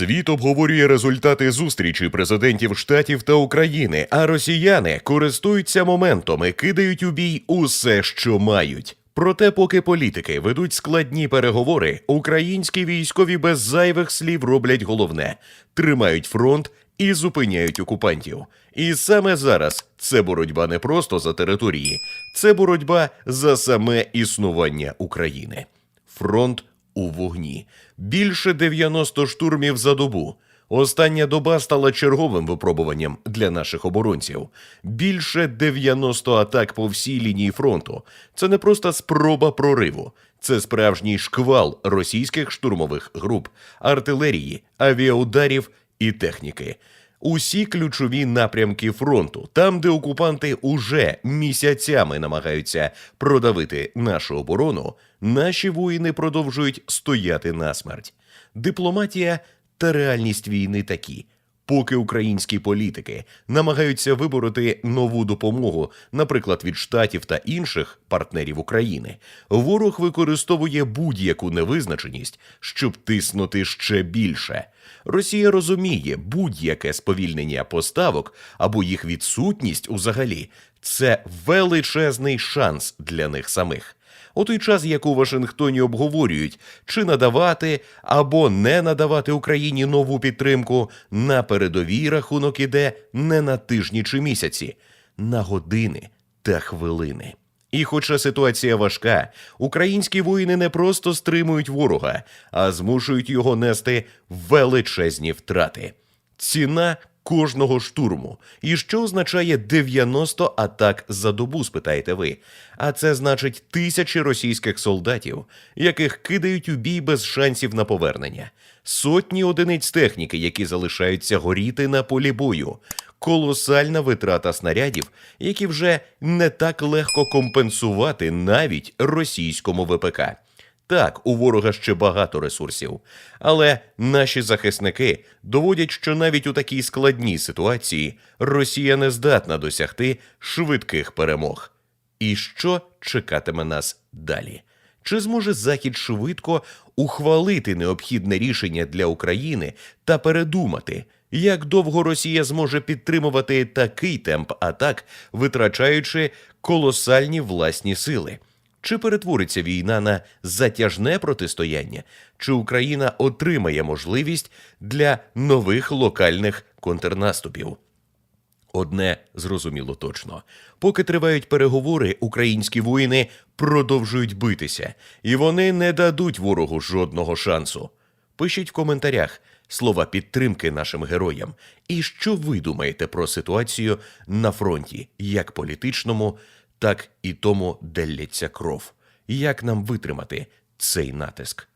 Світ обговорює результати зустрічі президентів Штатів та України, а росіяни користуються моментом і кидають у бій усе, що мають. Проте, поки політики ведуть складні переговори, українські військові без зайвих слів роблять головне: тримають фронт і зупиняють окупантів. І саме зараз це боротьба не просто за території, це боротьба за саме існування України. Фронт у вогні. Більше 90 штурмів за добу. Остання доба стала черговим випробуванням для наших оборонців. Більше 90 атак по всій лінії фронту. Це не просто спроба прориву, це справжній шквал російських штурмових груп, артилерії, авіаударів і техніки. Усі ключові напрямки фронту, там, де окупанти уже місяцями намагаються продавити нашу оборону, наші воїни продовжують стояти насмерть. Дипломатія та реальність війни такі. Поки українські політики намагаються вибороти нову допомогу, наприклад, від штатів та інших партнерів України, ворог використовує будь-яку невизначеність, щоб тиснути ще більше. Росія розуміє, будь-яке сповільнення поставок або їх відсутність узагалі це величезний шанс для них самих. У той час, як у Вашингтоні обговорюють, чи надавати або не надавати Україні нову підтримку, на передовій рахунок іде не на тижні чи місяці, на години та хвилини. І хоча ситуація важка, українські воїни не просто стримують ворога, а змушують його нести величезні втрати. Ціна кожного штурму. І що означає 90 атак за добу, спитаєте ви? А це значить тисячі російських солдатів, яких кидають у бій без шансів на повернення, сотні одиниць техніки, які залишаються горіти на полі бою, колосальна витрата снарядів, які вже не так легко компенсувати навіть російському ВПК. Так, у ворога ще багато ресурсів, але наші захисники доводять, що навіть у такій складній ситуації Росія не здатна досягти швидких перемог. І що чекатиме нас далі? Чи зможе Захід швидко ухвалити необхідне рішення для України та передумати, як довго Росія зможе підтримувати такий темп атак, витрачаючи колосальні власні сили? Чи перетвориться війна на затяжне протистояння, чи Україна отримає можливість для нових локальних контрнаступів? Одне зрозуміло точно: поки тривають переговори, українські воїни продовжують битися, і вони не дадуть ворогу жодного шансу. Пишіть в коментарях слова підтримки нашим героям. І що ви думаєте про ситуацію на фронті, як політичному, так і тому, де кров. Як нам витримати цей натиск?